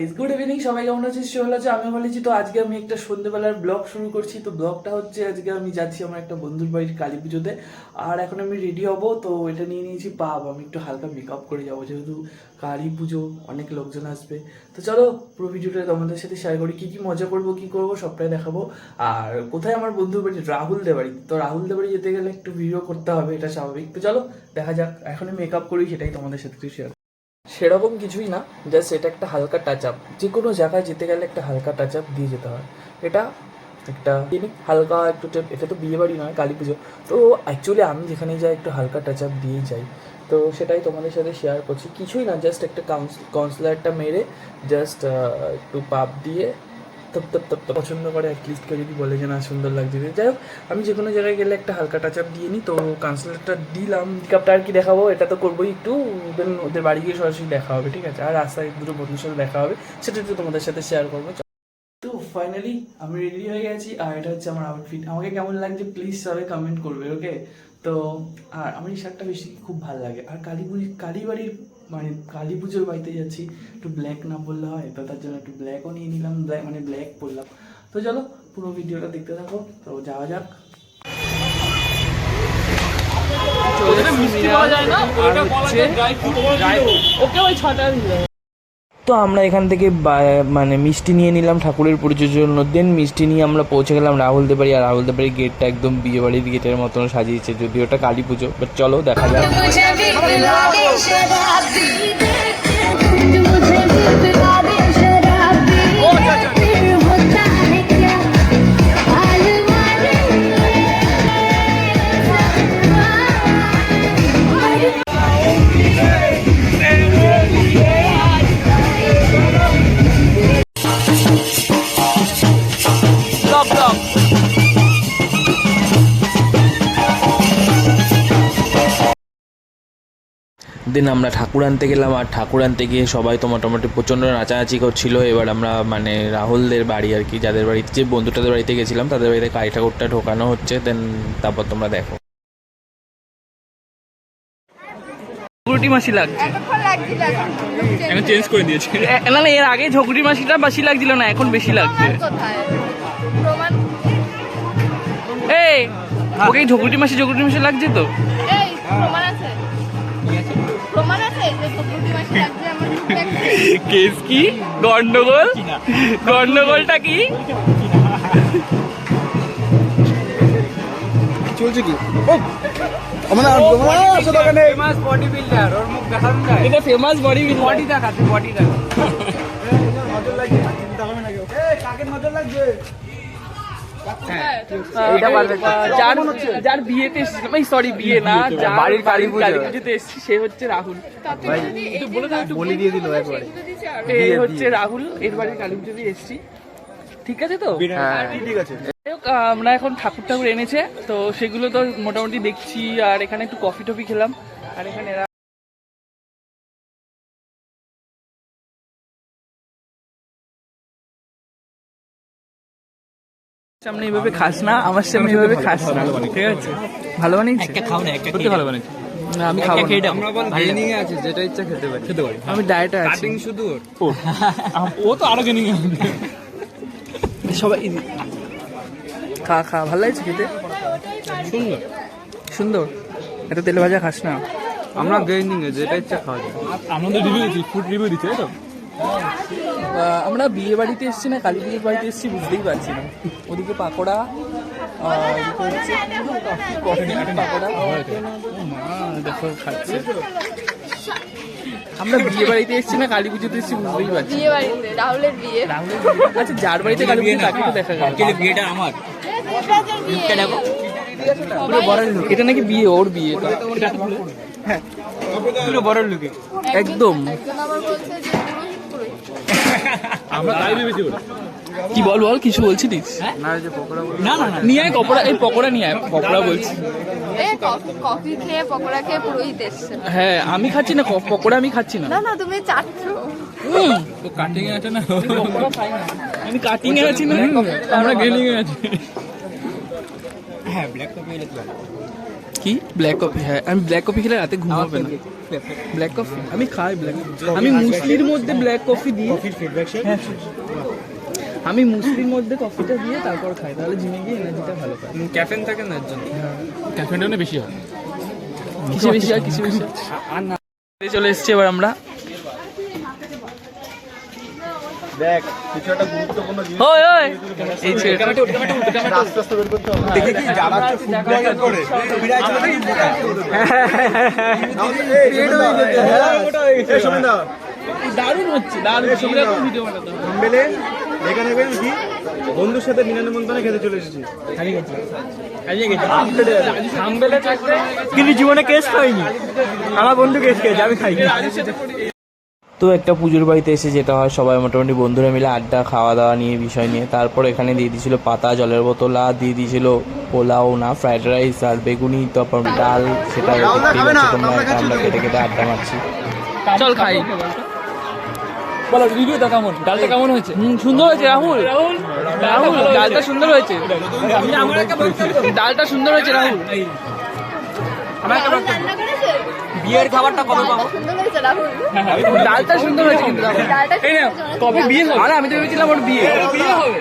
Good evening সবাই কেমন আছিস সে আছে আমি বলেছি তো আজকে আমি একটা সন্ধ্যেবেলার ব্লগ শুরু করছি। তো ব্লগটা হচ্ছে আজকে আমি যাচ্ছি আমার একটা বন্ধুর বাড়ির কালী পুজোতে। আর এখন আমি রেডি হব, তো এটা নিয়ে নিয়েছি। পাব আমি একটু হালকা মেকআপ করে যাব, যেহেতু কালী পুজো, অনেক লোকজন আসবে। তো চলো, পুরো ভিডিওটা তোমাদের সাথে শেয়ার করি। কী কী মজা করব, কী করব, সবটাই দেখাবো। আর কোথায় আমার বন্ধুর বাড়ি? রাহুল দেবাড়ি তো রাহুল দেবাড়ি যেতে গেলে একটু ভিডিও করতে হবে, এটা স্বাভাবিক। তো চলো, দেখা যাক। এখন মেকআপ করি, সেটাই তোমাদের সাথে শেয়ার সেরকম কিছুই না জাস্ট এটা একটা হালকা টাচ আপ যে কোনো জায়গায় যেতে গেলে একটা হালকা টাচ আপ দিয়ে যেতে হয়। এটা একটা হালকা একটু এটা তো বিয়ে বাড়ি নয়, কালী পুজো। তো অ্যাকচুয়ালি আমি যেখানে যাই একটু হালকা টাচ আপ দিয়েই যাই। তো সেটাই তোমাদের সাথে শেয়ার করছি। কিছুই না জাস্ট একটা কাউন্সিলারটা মেরে জাস্ট একটু পাপ দিয়ে তপ তপ তপ তপ পছন্দ করে অ্যাটলিস্ট কেউ যদি বলে যে না, সুন্দর লাগছে যাই হোক, আমি যে কোনো জায়গায় গেলে একটা হালকা টাচ আপ দিয়ে নিই তো কাউন্সিলারটা দিলাম। মেকআপটা আর কি দেখাবো, এটা তো করবোই একটু। দেন ওদের বাড়ি গিয়ে সরাসরি দেখা হবে, ঠিক আছে? আর রাস্তায় দুটো বন্ধুর সাথে দেখা হবে, সেটা একটু তোমাদের সাথে শেয়ার করব। তো ফাইনালি আমি রেডি হয়ে গেছি, আর এটা হচ্ছে আমার আউটফিট আমাকে কেমন লাগছে প্লিজ সবাই কমেন্ট করবে ওকে তো, আর আমার এই শার্টটা বেশি, খুব ভালো লাগে। আর কালী পুজো কালী বাড়ির মানে কালী পুজোর বাড়িতে যাচ্ছি একটু ব্ল্যাক না বললে হয় তো তার জন্য একটু ব্ল্যাকও নিয়ে নিলাম ব্ল্যাক মানে ব্ল্যাক পরলাম তো চলো পুরো ভিডিওটা দেখতে থাকো তো যাওয়া যাক। তো আমরা এখান থেকে মানে মিষ্টি নিয়ে নিলাম ঠাকুরের পুজোর জন্য দেন মিষ্টি নিয়ে আমরা পৌঁছে গেলাম রাহুল দেবাড়ি আর রাহুল দেবাড়ির গেটটা একদম বিয়ে বাড়ির গেটের মতন সাজিয়েছে যদিও ওটা কালী পুজো বাট চলো দেখা যাক দেন আমরা ঠাকুর আনতে গেলাম আর ঠাকুর আনতে গিয়ে সবাই তো মোটামুটি প্রচণ্ড নাচানাচি করছিল। এবার আমরা মানে রাহুলদের বাড়ি আর কি যাদের বাড়িতে যে বন্ধুটাদের বাড়িতে গেছিলাম তাদের বাড়িতে কালী ঠাকুরটা ঢোকানো হচ্ছে। দেন তারপর তোমরা দেখো। ঝগড়ুটি মাসি লাগছে? এখন চেঞ্জ করে দিয়েছে। না না এর আগে ঝগড়ি মাসিটা বেশি লাগছিল না এখন বেশি লাগছে। এই ওকে মাসি মাসি লাগছে তো? কেস কি? গন্ডগোল? গন্ডগোলটা কি? চলছে কি? আমরা আসো দোকানে। ফেমাস বডি বিল্ডার ওর মুখ দেখানো যায়? এটা ফেমাস বডি বডি দেখাতে বডি দেখা। নজর লাগছে। চিন্তা হবে না কেউ কাকে নজর লাগছে? যার যার বিয়েতে সরি বিয়ে না যার বাড়ির কালী পুজোতে এসেছি সে হচ্ছে রাহুল। বলে দাও একটু বলি দিয়ে দিল একবারে। এ হচ্ছে রাহুল এর বাড়ির কালী পুজোতে এসেছি। ঠিক আছে তো? ঠিক আছে? আমরা এখন ঠাকুর ঠাকুর এনেছে তো সেগুলো তো মোটামুটি দেখছি আর এখানে একটু কফি টফি খেলাম আর এখানে সামনে এইভাবে খাস না আমার সামনে এইভাবে খাস না। ঠিক আছে? ভালো বানিয়েছে? একটা খাও না একটা ভালো বানিয়েছে। না আমি খাব না। আমরা বল গেনিং এ আছে যেটা ইচ্ছা খেতে পারি। খেতে পারি। আমি ডায়েটে আছি। কাটিং শুধু ওর ও তো আরও এ সবাই খা খা ভালো লাগছে খেতে? সুন্দর। সুন্দর? এটা তেলে ভাজা খাস না? আমরা গেনিং এ যেটা ইচ্ছা খাওয়া যায়। আমাদের রিভিউ দিচ্ছি ফুড রিভিউ দিচ্ছি তাই তো? আমরা বিয়ে বাড়িতে এসেছি না কালী পুজোর বাড়িতে এসেছি বুঝতেই পারছি না। ওদিকে পাকোড়া পাকোড়া দেখো খাচ্ছে আমরা বিয়ে বাড়িতে এসেছি না কালী পুজোতে এসেছি বুঝতেই পারছি বিয়ে বাড়িতে রাহুলের বিয়ে। না। রাহুলের বিয়ে- আচ্ছা যার বাড়িতে কালী পুজো তাকে তো দেখা গেল বিয়েটা আমার। এটা নাকি বিয়ে ওর বিয়ে পুরো বড় লুকে একদম। বলছে যে আমরা তাই ভেবেছি কি বল বল কিছু বলছিস না যে পকোড়া না না না। নিয়ে আয় পকোড়া এই পকোড়া নিয়ে আয় পকোড়া বলছি। কফি কফি খেয়ে পকোড়া খেয়ে পুরোহিত এসছে হ্যাঁ আমি খাচ্ছি না পকোড়া আমি খাচ্ছি না। না না তুমি চাচ্ছ। তো কাটিং আছে না? পকোড়া খাই না। আমি কাটিং এ আছি না। আমরা এ আছি। হ্যাঁ ব্ল্যাক কপি এলে কি ব্ল্যাক কফি হ্যাঁ। আমি ব্ল্যাক কফি খেলে রাতে ঘুম হবে না। ব্ল্যাক কফি আমি খাই ব্ল্যাক আমি মুসলির মধ্যে ব্ল্যাক কফি দিই হ্যাঁ। আমি মুসলির মধ্যে কফিটা দিয়ে তারপর খাই। তাহলে জিমে গিয়ে এনার্জিটা ভালো পাই। ক্যাফেন থাকে না এর জন্য? ক্যাফেনটা বেশি হয়। কিছু বেশি আর কিছু বেশি আর না চলে এসছি এবার আমরা। দেখ কিছু একটা গুরুত্বপূর্ণ জিনিস ওই ওই। এই ছেলেটা আস্তে আস্তে বের করতে হবে। দেখি কি যারা হচ্ছে ফুড ব্লগার করে বিরাজ করে এই শোনেন দা দারুণ হচ্ছে দারুণ। এরকম ভিডিও বানাতে হবে। থাম্বেলে লেখা নেবে কি বন্ধুর সাথে বিনা নিমন্ত্রণে খেতে চলে এসেছি। কিন্তু জীবনে কেস খাইনি। আমার বন্ধু কেস খেয়েছে আমি খাইনি। তো একটা পুজোর বাড়িতে এসে যেটা হয় সবাই মোটামুটি বন্ধুরা মিলে আড্ডা খাওয়া দাওয়া নিয়ে বিষয় নিয়ে। তারপর এখানে দিয়ে দিয়েছিল পাতা জলের বোতল আর দিয়ে দিয়েছিল পোলাও না ফ্রাইড রাইস আর বেগুনি তারপর ডাল সেটা তোমরা আমরা কেটে কেটে আড্ডা মারছি। চল খাই। বলো রিভিউটা কেমন? ডালটা কেমন হয়েছে? হুম সুন্দর হয়েছে রাহুল। রাহুল? ডালটা সুন্দর হয়েছে। ডালটা সুন্দর হয়েছে রাহুল। বিয়ের খাবারটা কবে পাবো? ডালটা সুন্দর হয়েছে কিন্তু রাহুল। ডালটা এই না সুন্দর কবে বিয়ে হবে? আরে আমি তো ভেবেছিলাম ওর বিয়ে। বিয়ে হবে?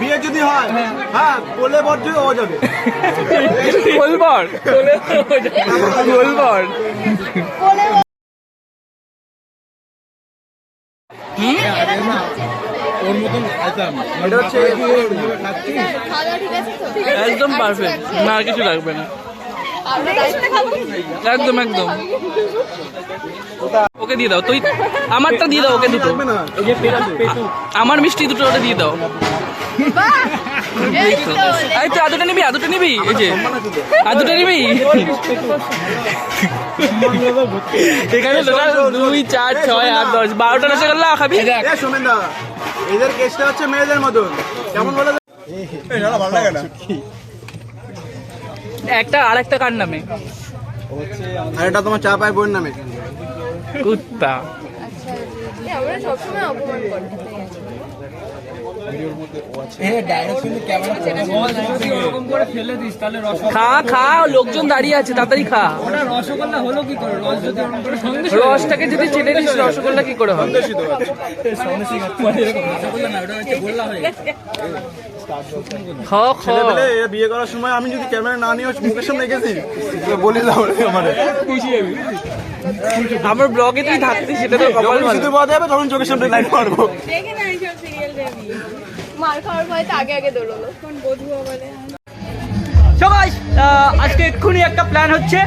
বিয়ে যদি হয় হ্যাঁ। বলে বর যদি যাবে। ওর মতন খাইতাম। এটা হচ্ছে একদম পারফেক্ট না কিছু লাগবে না। একদম একদম ওকে দিয়ে দাও তুই আমারটা দিয়ে দাও ওকে দুটো আমার মিষ্টি দুটো ওটা দিয়ে দাও বাহ এই তো আদুটা নিবি আদুটা নিবি এই যে আদুটা নিবি এখানে total দুই চার ছয় আট দশ বারোটা রসগোল্লা খাবি এদের কেসটা হচ্ছে মেয়েদের মতন কেমন বলে ভালো লাগে না একটা আর একটা কার নামে? আর এটা তোমার চা পায় বোন নামে। কুত্তা। এই আমরা সবসময় অপমান করি ওরকম করে ফেলে দিস তাহলে রস খা খা লোকজন দাঁড়িয়ে আছে তাড়াতাড়ি খা। রসগোল্লা হলো কি করে রস যদি রসটাকে যদি চেনে দিস রসগোল্লা কি করে হবে? রসগোল্লা না ওটা হচ্ছে গোল্লা হয়ে গেছে খ খ ছেলে পেলে এ বিয়ে করার সময় আমি যদি ক্যামেরা না নিয়ে মুখের সামনে গেছি বলি দাও আমার আমার ব্লগে তুই থাকতিস সেটা তো কপাল ভালো। শুধু যাবে তখন চোখের সামনে লাইট মারবো। দেখে না এইসব সিরিয়াল মার খাওয়ার ভয়তে আগে আগে দৌড়লো। কোন বধুয়া বলে সো গাইস আজকে এক্ষুনি একটা প্ল্যান হচ্ছে।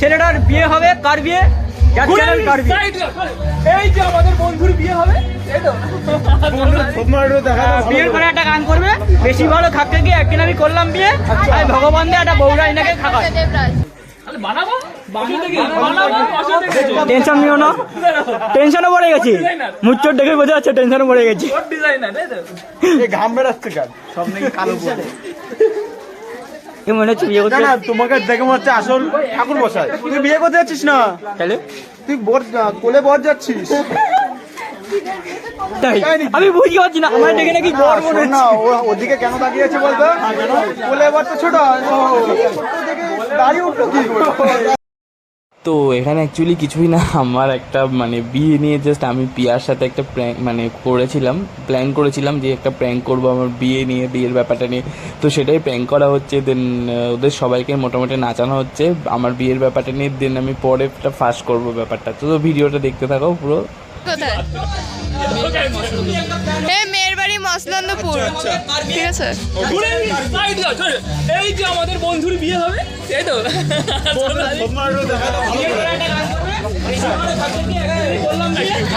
ছেলেটার বিয়ে হবে কার বিয়ে? যার চ্যানেল কার বিয়ে এই যে আমাদের বন্ধুর বিয়ে হবে বিয়ের পরে একটা গান করবে। বেশি ভালো গিয়ে একদিন আমি করলাম বিয়ে আমি ভগবান দিয়ে একটা বৌরা এনাকে বানাবো? টেনশন নিও না। টেনশনও পড়ে গেছি। মুচ্চর দেখে বোঝা যাচ্ছে টেনশনও পড়ে গেছি। ঘাম বেড়াচ্ছে কার সব নাকি কালো মনে হচ্ছে বিয়ে করতে না না তোমাকে দেখে মনে হচ্ছে আসল ঠাকুর বসায় তুই বিয়ে করতে যাচ্ছিস না তাহলে তুই বর কোলে বর যাচ্ছিস তাই আমি বুঝতে পারছি না আমার দেখে নাকি বর মনে না ওদিকে কেন তাকিয়ে আছে বলতো কোলে বর তো ছোট দেখে দাঁড়িয়ে উঠল কি? তো এখানে অ্যাকচুয়ালি কিছুই না আমার একটা মানে বিয়ে নিয়ে জাস্ট আমি পিয়ার সাথে একটা প্র্যাঙ্ক মানে করেছিলাম প্ল্যান করেছিলাম যে একটা প্র্যাঙ্ক করব আমার বিয়ে নিয়ে বিয়ের ব্যাপারটা নিয়ে। তো সেটাই প্র্যাঙ্ক করা হচ্ছে দেন ওদের সবাইকে মোটামুটি নাচানো হচ্ছে। আমার বিয়ের ব্যাপারটা নিয়ে দেন আমি পরে একটা ফার্স্ট করব ব্যাপারটা। তো ভিডিওটা দেখতে থাকো পুরো। মেয়ের বাড়ি মসলন্দপুর ঠিক আছে? ঘুরে সাইড দাও চল। এই যে আমাদের বন্ধুর বিয়ে হবে এই তো।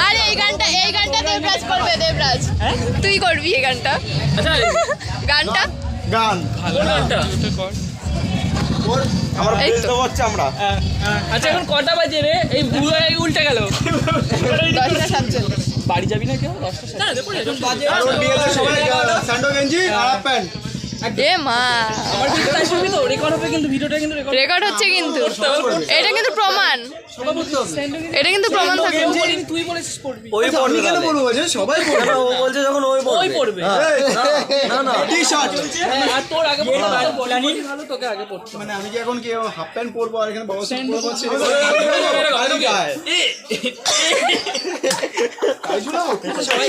আর এই গানটা এই গানটা দেবরাজ করবে দেবরাজ। তুই করবি এই গানটা? আচ্ছা গানটা? গান। কোন গানটা? হচ্ছে আমরা। আচ্ছা এখন কটা বাজে রে? এই বুড়ো উল্টে গেল। দশটা সাতচল্লিশ। বাড়ি যাবি না কেউ? দশটা বাজে। সবাই স্যান্ডো গেঞ্জি আর হাফ প্যান্ট। এ মা আমার ভিডিও তাই শুনবি তো রেকর্ড হবে কিন্তু ভিডিওটা কিন্তু রেকর্ড রেকর্ড হচ্ছে কিন্তু এটা কিন্তু প্রমাণ এটা কিন্তু প্রমাণ থাকবে তুই বলেছিস পড়বি ওই পড়বে কেন বলব যে সবাই পড়বে ও বলছে যখন ওই ওই পড়বে না না টি শার্ট হ্যাঁ, আর তোর আগে পড়তে ভালো তোকে আগে পড়তে মানে আমি কি এখন কি হাফ প্যান্ট পরবো আর এখানে বড় স্যুট পরবো সবাই একটা request, সবাই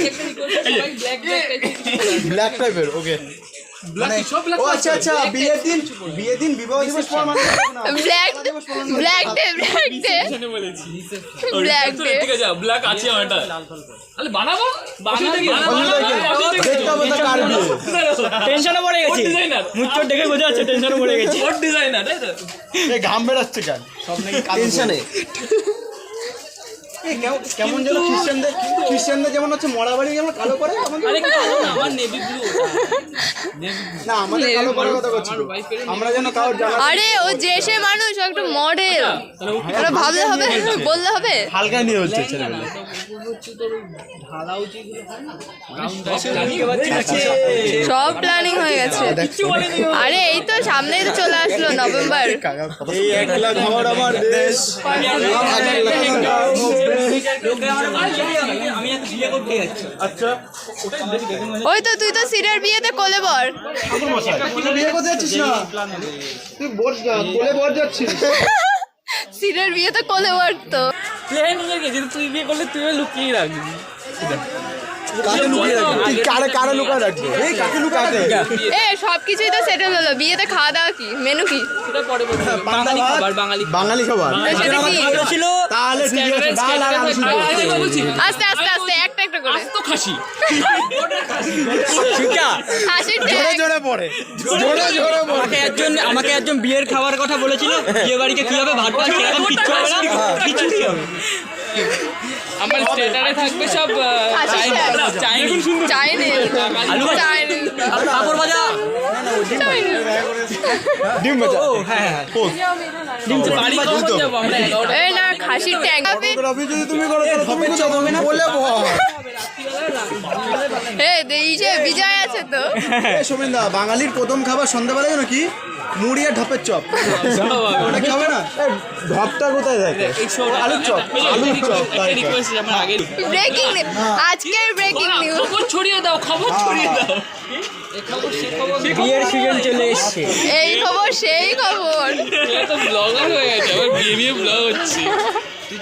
black black type এর ব্ল্যাক টাইপের ওকে মানে ও আচ্ছা আচ্ছা বিয়ের দিন বিয়ের দিন বিবাহ দিবস পর মানে black black day black day black day ঠিক আছে ব্ল্যাক আছে আমারটা। আরে বানাবো? বানাবো দেখতে হবে তো কার বিয়ে? টেনশনে পড়ে গেছি। ডিজাইনার মুচ্চর দেখে বোঝা যাচ্ছে টেনশনে পড়ে গেছি। ঘাম বেরাচ্ছে কেন? সব নাকি টেনশনে কেমন যেন খ্রিস্টানদের খ্রিস্টানদের যেমন হচ্ছে মরা বাড়ি যেমন কালো করে আরে না আমার নেভি ব্লু না আমাদের কালো করে কথা করছিল আমরা যেন কারোর আরে ও যে সে মানুষ একটা মডেল ভাবলে হবে? বললে হবে? হালকা নিয়ে হচ্ছে ছেলেগুলো সব প্ল্যানিং হয়ে গেছে। আরে এই তো সামনেই তো চলে আসলো নভেম্বর। এই একলা ঘর আমার দেশ। আমি একটা বিয়ে করতে যাচ্ছি আচ্ছা। ওই তো তুই তো সিরের বিয়েতে কোলে বর। তুই বিয়ে করতে যাচ্ছিস না? তুই বোর যা বলে বর যাচ্ছিস। সিরের বিয়েতে কোলে বর তো। প্লেন নিয়ে গেছে তুই বিয়ে করলে তুইও লুকিয়ে রাখবি। কাকে লুকিয়ে রাখবি? কারে কারে লুকায় রাখবি? এই কাকে লুকাতে এ সব কিছুই তো সেটেল হলো। বিয়েতে খাওয়া দাওয়া কি? মেনু কি? সেটা পরে বাঙালি খাবার? বাঙালি বাঙালি খাবার। তো সেটা কি? বলেছিল তাহলে ঠিক আছে ডাল আর আলু সিদ্ধ। আরে, আরে, বলছি। আস্তে আস্তে আস্তে একটা একটা করে। তো খাসি। জোরে জোরে পড়ে। জোরে জোরে পড়ে। আমাকে একজন আমাকে একজন বিয়ের খাবার কথা বলেছিল। বিয়ে বাড়িতে কি হবে? ভাত ভাত সেরকম কিচ্ছু হবে না। কিচ্ছু হবে। আমার স্টেটারে থাকবে সব চাইনিজ চাইনিজ। আলু চাইনিজ। কাপড় ভাজা। ডিম ভাজা। ও হ্যাঁ হ্যাঁ বাড়ি কখন যাব আমরা? এগারোটা এই না খাসির ট্যাঙ্ক হবে রবি যদি তুমি করো তাহলে তুমি হবে না বলে বল এ এই যে বিজয় আছে তো? এ সোমেনদা বাঙালির প্রথম খাবার সন্ধ্যাবেলা জানো কি মুড়ি আর ঢপের চপ? ওটা কি হবে না ঢপটা কোথায় থাকে আলুর চপ। আলুর চপ তাই ব্রেকিং আজকের ব্রেকিং নিউজ খবর ছড়িয়ে দাও খবর ছড়িয়ে দাও। বিয়ের সিজন চলে এসছে। এই খবর সেই খবর। এটা তো ব্লগার হয়ে গেছে আমার বিয়ে নিয়ে ব্লগ হচ্ছে। এই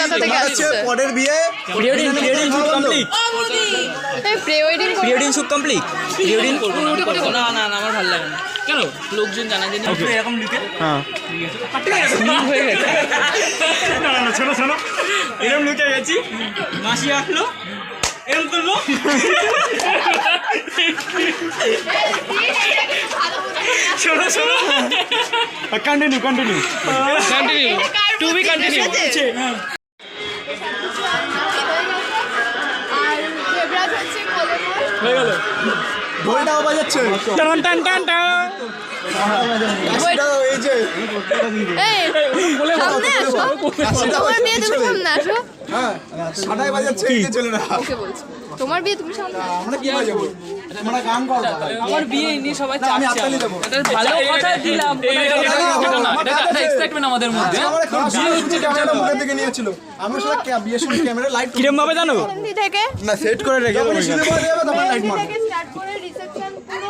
কোথা থেকে এবার হচ্ছে আসছে পরের বিয়ে complete pre wedding pre wedding shoot complete pre wedding করব। না না না না আমার ভালো লাগে না। কেন? লোকজন জানা জানি এরকম লিখে হ্যাঁ। হয়ে গেছে। না না শোনো শোনো। এরকম লুকে গেছি। মাসি আসলো। এরকম করল শোনো শোনো। Continue continue continue to be continue হয়ে গেল। ঢোলটাও বাজাচ্ছে। টান টান টান টান। এই যে। এই সামনে আসো। তোমার বিয়ে তুমি সামনে আসো। হ্যাঁ সাদাই বাজাচ্ছে এই চলে না। ওকে বলছি। তোমার বিয়ে তুমি সামনে আসো। আমরা কি বাজাবো? গান করব আমার বিয়ে নিয়ে সবাই এটা ভালো কথা দিলাম। এটা এক্সাইটমেন্ট আমাদের মধ্যে। বিয়ে হচ্ছে ক্যামেরাটা মুখের দিকে নিয়েছিল। আমার বিয়ের সময় ক্যামেরা লাইট কিরম ভাবে জানো থেকে? না সেট করে রেখে দেবো যাবে। তখন লাইট মারবো। স্টার্ট করে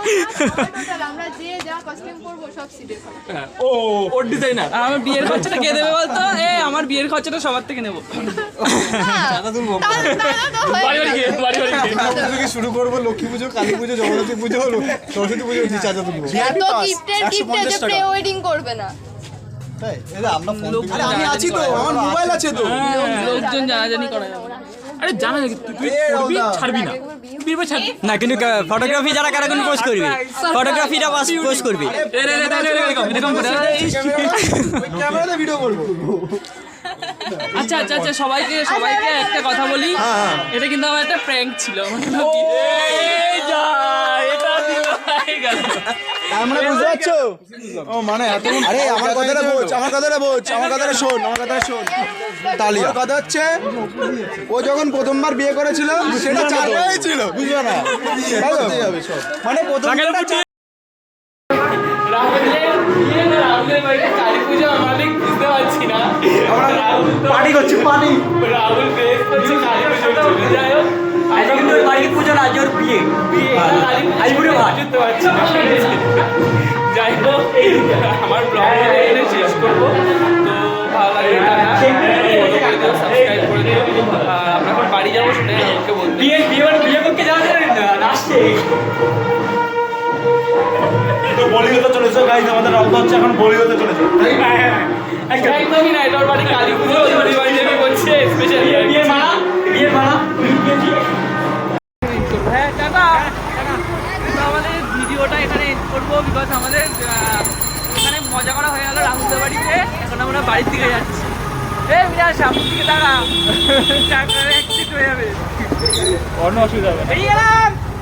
আমরা যে যা কস্টিউম করব সব সিটের ও ওর ডিজাইনার আমার বিয়ের খরচাটা কে দেবে বলতো? এ আমার বিয়ের খরচাটা সবার থেকে নেব। বাড়ি বাড়ি গিয়ে বাড়ি বাড়ি গিয়ে। থেকে শুরু করব লক্ষ্মী পুজো কালী পুজো জগন্নাথী পুজো হলো সরস্বতী পুজো হচ্ছে চাচা তুলবো। তো গিফটের গিফটে যে প্রি ওয়েডিং করবে না। আরে আমি আছি তো আমার মোবাইল আছে তো। লোকজন জানাজানি করা যাবে। না। আরে জানা নাকি তুই করবি ছাড়বি না বিয়ে ছাড়বি না কিন্তু ফটোগ্রাফি যারা কারাগুন পোস্ট করবি ফটোগ্রাফিটা বাস পোস্ট করবি এরকম করে ক্যামেরাতে ভিডিও আচ্ছা আচ্ছা আচ্ছা সবাইকে সবাইকে একটা কথা বলি এটা কিন্তু আমার একটা প্র্যাঙ্ক ছিল এটা তার মানে বুঝতে পারছ? ও মানে এত আরে আমার কথাটা বোঝ আমার কথাটা বোঝ আমার কথাটা শোন আমার কথাটা শোন। তালিয়া। কথা হচ্ছে ও যখন প্রথমবার বিয়ে করেছিল সেটা চার মেয়েই ছিল। বুঝবে না। মানে প্রথম রাহুলের বিয়ে না রাহুলের বাড়িতে কালী পুজো আমরা বুঝতে পারছি না। রাহুল পার্টি করছি পার্টি। রাহুল বেশ করছে কালী জন্য। যাই হোক আজকে ওই বাড়ির পুজোর আজ ওর বিয়ে। বিয়ে কালী পুজো আজ বুড়ো ভাই বুঝতে পারছি না যাই হোক আমার ব্লগ এখানে শেষ করব। তো ভালো লাগলে সাবস্ক্রাইব করে দিও। আর বাড়ি যাব সেটাই আমাকে বলতে। বিয়ে বিয়ে বিয়ে করতে যাওয়া যাবে না আসছে। তো বলিউডে চলেছে গাইজ আমাদের রক্ত হচ্ছে এখন বলিউডে চলেছে একদমই না এটা বাড়ি কালী পুজো বাড়ি যাবি বলছে স্পেশালি বিয়ে মারা বিয়ে মারা আমাদের ভিডিওটা এখানে এড করব বিকজ আমাদের এখানে মজা করা হয়ে গেল রাহুলদের বাড়িতে। এখন আমরা বাড়ির দিকে যাচ্ছি। এ বিরাট সামনের দিকে দাঁড়া। হয়ে যাবে। অন্য অসুবিধা হবে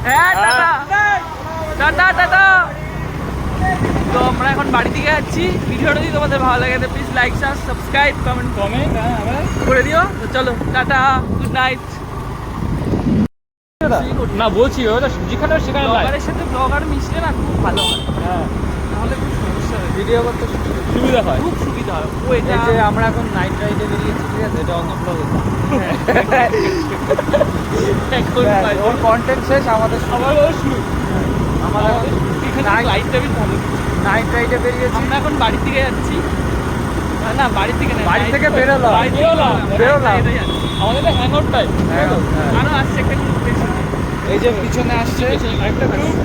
হ্যাঁ টাটা। তো আমরা এখন বাড়ি দিকে যাচ্ছি। ভিডিওটা যদি তোমাদের ভালো লাগে তো please like subscribe comment comment করে দিও। তো চলো টাটা গুড নাইট না? বলছি ওটা যেখানে সেখানে লাইভ ব্লগারের সাথে ব্লগার মিশলে না খুব ভালো হয়। হ্যাঁ। তাহলে খুব সমস্যা হয়। ভিডিও করতে সুবিধা হয়। খুব সুবিধা হয়। ও এটা যে আমরা এখন নাইট রাইডে বেরিয়েছি ঠিক আছে? এটা অন্য ব্লগে এখন ওর কন্টেন্ট শেষ আমাদের আবার ও শুরু। আমাদের এখানে লাইটটা বেশ ভালো। নাইট রাইডে বেরিয়েছি। আমরা এখন বাড়ির দিকে যাচ্ছি। না, না বাড়ির থেকে না বাড়ি থেকে বেরোলাম। বাড়ি থেকে বেরোলাম। আমাদের তো হ্যাং আউট টাইম আরও আসছে একটা বেশি। এই যে পিছনে আসছে। একটা গ্রুপ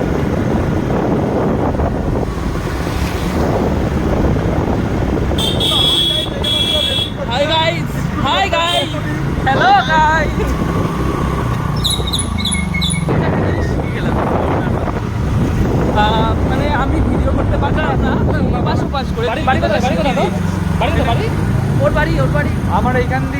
guys! মানে আমি ভিডিও করতে পারতাম না। উপাস করে। বাড়ি বাড়ি কোথায় বাড়ি কোথায়? বাড়ি বাড়ি? ওর বাড়ি ওর বাড়ি। আমার এইখান দিয়ে